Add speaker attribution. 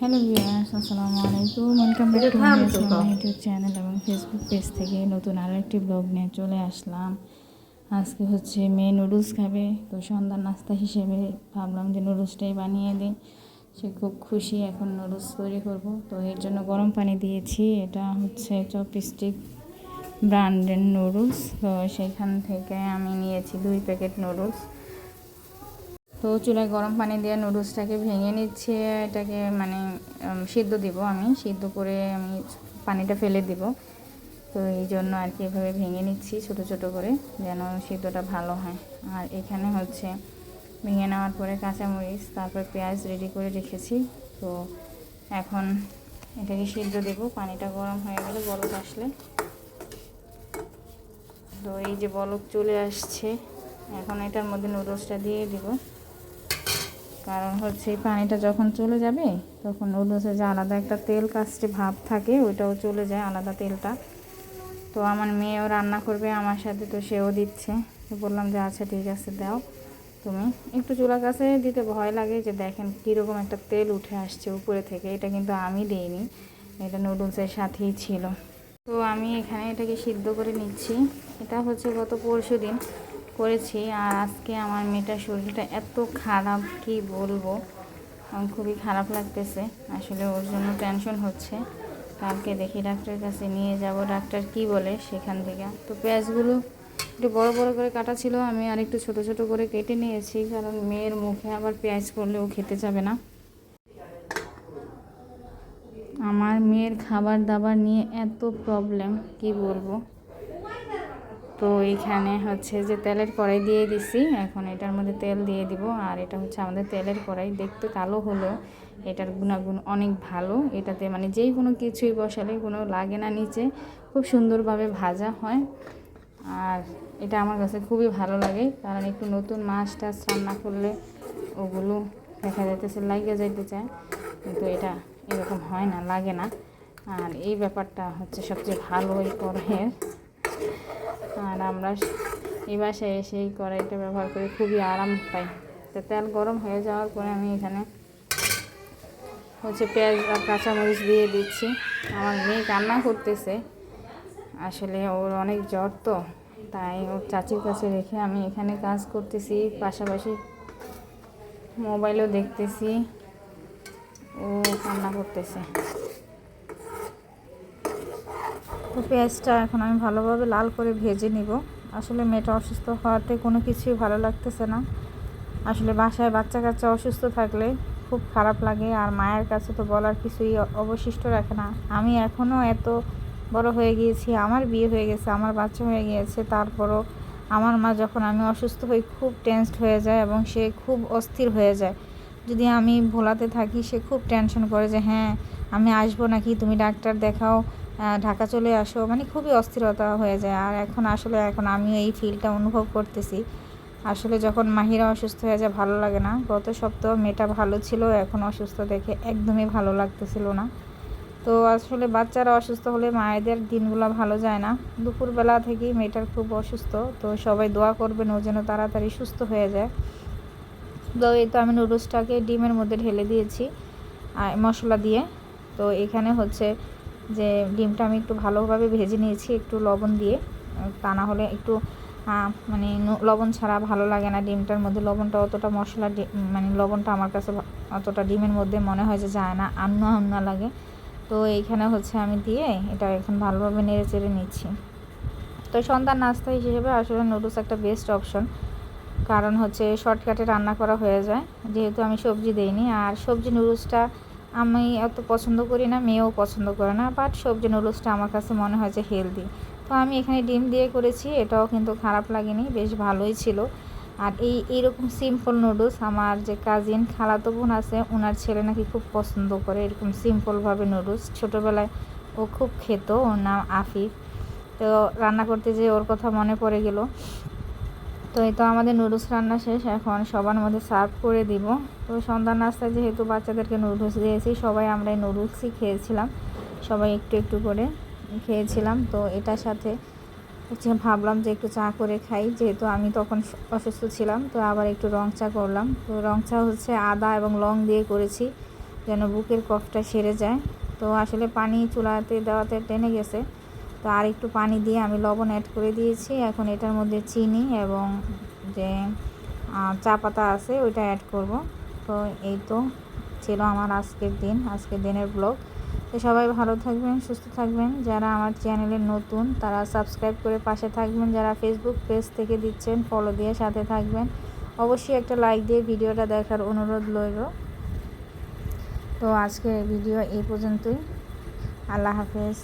Speaker 1: Hello viewers আসসালামু আলাইকুম। Welcome back to my YouTube channel এবং ফেসবুক পেজ থেকে নতুন আরও একটি ব্লগ নিয়ে চলে আসলাম। আজকে হচ্ছে মেয়ে নুডলস খাবে তো সন্ধ্যার নাস্তা হিসেবে ভাবলাম যে নুডলসটাই বানিয়ে দিই। সে খুব খুশি এখন নুডলস তৈরি করব। তো এর জন্য গরম পানি দিয়েছি এটা হচ্ছে চপস্টিক ব্র্যান্ডের নুডলস তো সেখান থেকে আমি নিয়েছি দুই প্যাকেট নুডলস তো চুলায় গরম পানি দিয়ে নুডলসটাকে ভেঙে নিচ্ছে, এটাকে মানে সিদ্ধ দিব আমি, সিদ্ধ করে আমি পানিটা ফেলে দিব। তো এই জন্য আর কি এভাবে ভেঙে নিচ্ছি ছোট ছোট করে, যেন সিদ্ধটা ভালো হয়। আর এখানে হচ্ছে ভেঙে নেওয়ার পরে কাঁচামরিচ, তারপর পেঁয়াজ রেডি করে রেখেছি। তো এখন এটাকে সিদ্ধ দেবো, পানিটা গরম হয়ে গেলে বলক আসলে। তো এই যে বলক চলে আসছে, এখন এটার মধ্যে নুডলসটা দিয়ে দিব। কারণ হচ্ছে এই পানিটা যখন চলে যাবে, তখন নুডলসে যে আলাদা একটা তেল কাস্টে ভাব থাকে, ওইটাও চলে যায় আলাদা তেলটা। তো আমার মেয়েও রান্না করবে, আমার সাথে তো সেও দিচ্ছে। তো বললাম যে আচ্ছা ঠিক আছে, দাও তুমি। একটু চুলা কাছে দিতে ভয় লাগে যে, দেখেন কীরকম একটা তেল উঠে আসছে উপরে থেকে। এটা কিন্তু আমি দিইনি, এটা নুডলসের সাথেই ছিল। তো আমি এখানে এটাকে সিদ্ধ করে নিচ্ছি। এটা হচ্ছে গত পরশু দিন করেছি আর আজকে আমার মেয়েটার শরীরটা এত খারাপ, কি বলব? খুবই খারাপ লাগতেছে। আসলে ওর জন্য টেনশন হচ্ছে। কালকে দেখি ডাক্তারের কাছে নিয়ে যাব। ডাক্তার কি বলে সেখান থেকে। তো পেঁয়াজগুলো একটু বড় বড় করে কাটা ছিল। আমি আর একটু ছোট ছোট করে কেটে নিয়েছি। কারণ মেয়ের মুখে আবার পেঁয়াজ করলে ও খেতে যাবে না। আমার মেয়ের খাবার দাবার নিয়ে এত প্রবলেম কি বলব? তো এইখানে হচ্ছে যে তেলের কড়াই দিয়ে দিছি। এখন এটার মধ্যে তেল দিয়ে দিব। আর এটা হচ্ছে আমাদের তেলের কড়াই। দেখতে কালো হলো এটার গুণাগুণ অনেক ভালো। এটাতে মানে যেই কোনো কিছুই বসালে কোনো লাগে না নিচে। খুব সুন্দরভাবে ভাজা হয়। আর এটা আমার কাছে খুবই ভালো লাগে। কারণ একটু নতুন মাছ টাছ রান্না করলে ওগুলো দেখা যাইতেছে লাগিয়ে যাইতে চায়। কিন্তু এটা এরকম হয় না, লাগে না। আর এই ব্যাপারটা হচ্ছে সবচেয়ে ভালো এই কড়াইয়ের। আর আমরা এই বাসায় এসে এই কড়াইটা ব্যবহার করে, খুবই আরাম পাই। তো তেল গরম হয়ে যাওয়ার পরে আমি এখানে হচ্ছে পেঁয়াজ আর কাঁচামরিচ দিয়ে দিচ্ছি। আমার মেয়ে কান্না করতেছে, আসলে ওর অনেক জ্বর তো, তাই ওর চাচির কাছে রেখে আমি এখানে কাজ করতেছি। পাশাপাশি মোবাইলও দেখতেছি, ও কান্না করতেছে। তো পেঁয়াজটা এখন আমি ভালোভাবে লাল করে ভেজে নিব। আসলে মেয়েটা অসুস্থ হওয়াতে কোনো কিছুই ভালো লাগতেছে না। আসলে বাসায় বাচ্চা কাচ্চা অসুস্থ থাকলে খুব খারাপ লাগে, আর মায়ের কাছে তো বলার কিছুই অবশিষ্ট রাখে না। আমি এখনও এত বড় হয়ে গিয়েছি, আমার বিয়ে হয়ে গেছে, আমার বাচ্চা হয়ে গিয়েছে, তারপরও আমার মা যখন আমি অসুস্থ হই খুব টেনসড হয়ে যায় এবং সে খুব অস্থির হয়ে যায়। যদি আমি ভোলাতে থাকি সে খুব টেনশন করে যে হ্যাঁ আমি আসব নাকি, তুমি ডাক্তার দেখাও ঢাকা চলে আসো মানে খুবই অস্থিরতা হয়ে যায়। আর এখন আসলে, এখন আমি এই ফিলটা অনুভব করতেছি। আসলে যখন মাহিরা অসুস্থ হয়ে যায়, ভালো লাগে না। গত সপ্তাহ মেয়েটা ভালো ছিল, এখন অসুস্থ দেখে একদমই ভালো লাগতেছিল না। তো আসলে বাচ্চারা অসুস্থ হলে মায়েদের দিনগুলো ভালো যায় না। দুপুরবেলা থেকেই মেয়েটার খুব অসুস্থ, তো সবাই দোয়া করবেন ও যেন তাড়াতাড়ি সুস্থ হয়ে যায়। তো এই তো আমি নুডলসটাকে ডিমের মধ্যে ঢেলে দিয়েছি মশলা দিয়ে। তো এখানে হচ্ছে যে ডিমটা আমি একটু ভালোভাবে ভেজে নিয়েছি একটু লবণ দিয়ে। তা না হলে একটু মানে লবণ ছাড়া ভালো লাগে না ডিমটার মধ্যে। লবণটা অতটা মশলা মানে লবণটা আমার কাছে অতটা ডিমের মধ্যে মনে হয় যে যায় না, আন্না আন্না লাগে। তো এইখানে হচ্ছে আমি দিয়ে এটা এখন ভালোভাবে নেড়ে চেড়ে নিচ্ছি। তো সন্ধ্যার নাস্তা হিসেবে আসলে নুডলস একটা বেস্ট অপশন কারণ হচ্ছে শর্টকাটে রান্না করা হয়ে যায়। যেহেতু আমি সবজি দেইনি, আর সবজি নুডলসটা আমি এত পছন্দ করি না, মেয়েও পছন্দ করে না বাট সবজি নুডলসটা আমার কাছে মনে হয় যে হেলদি তো আমি এখানে ডিম দিয়ে করেছি, এটাও কিন্তু খারাপ লাগেনি, বেশ ভালোই ছিল। আর এই, এইরকম সিম্পল নুডলস আমার যে কাজিন খালাতো বোন আছে ওনার ছেলে নাকি খুব পছন্দ করে এরকম সিম্পলভাবে নুডলস ছোটোবেলায় ও খুব খেত, ওর নাম আফিফ। তো রান্না করতে যেয়ে ওর কথা মনে পড়ে গেল। তো এই তো আমাদের নুডলস রান্না শেষ, এখন সবার মধ্যে সার্ভ করে দিব। তো সন্ধ্যার নাস্তায় যেহেতু বাচ্চাদেরকে নুডলস দিয়েছি, সবাই আমরা এই নুডলসই খেয়েছিলাম। সবাই একটু একটু করে খেয়েছিলাম। তো এটার সাথে হচ্ছে ভাবলাম যে একটু চা করে খাই, যেহেতু আমি তখন অসুস্থ ছিলাম, তো আবার একটু রং চা করলাম। তো রং চা হচ্ছে আদা এবং লং দিয়ে করেছি, যেন বুকের কফটা সেরে যায়। তো আসলে পানি চুলাতে দেওয়াতে টেনে গেছে। তো আর একটু পানি দিয়ে আমি লবণ অ্যাড করে দিয়েছি। এখন এটার মধ্যে চিনি এবং যে চা পাতা আছে, ওইটা অ্যাড করব। তো এই তো ছিল আমার আজকের দিন, আজকের দিনের ব্লগ তো সবাই ভালো থাকবেন, সুস্থ থাকবেন। যারা আমার চ্যানেলে নতুন, তারা সাবস্ক্রাইব করে পাশে থাকবেন। যারা ফেসবুক পেজ থেকে দিচ্ছেন ফলো দিয়ে সাথে থাকবেন। অবশ্যই একটা লাইক দিয়ে ভিডিওটা দেখার অনুরোধ রইল। তো আজকের ভিডিও এই পর্যন্তই। আল্লাহ হাফেজ।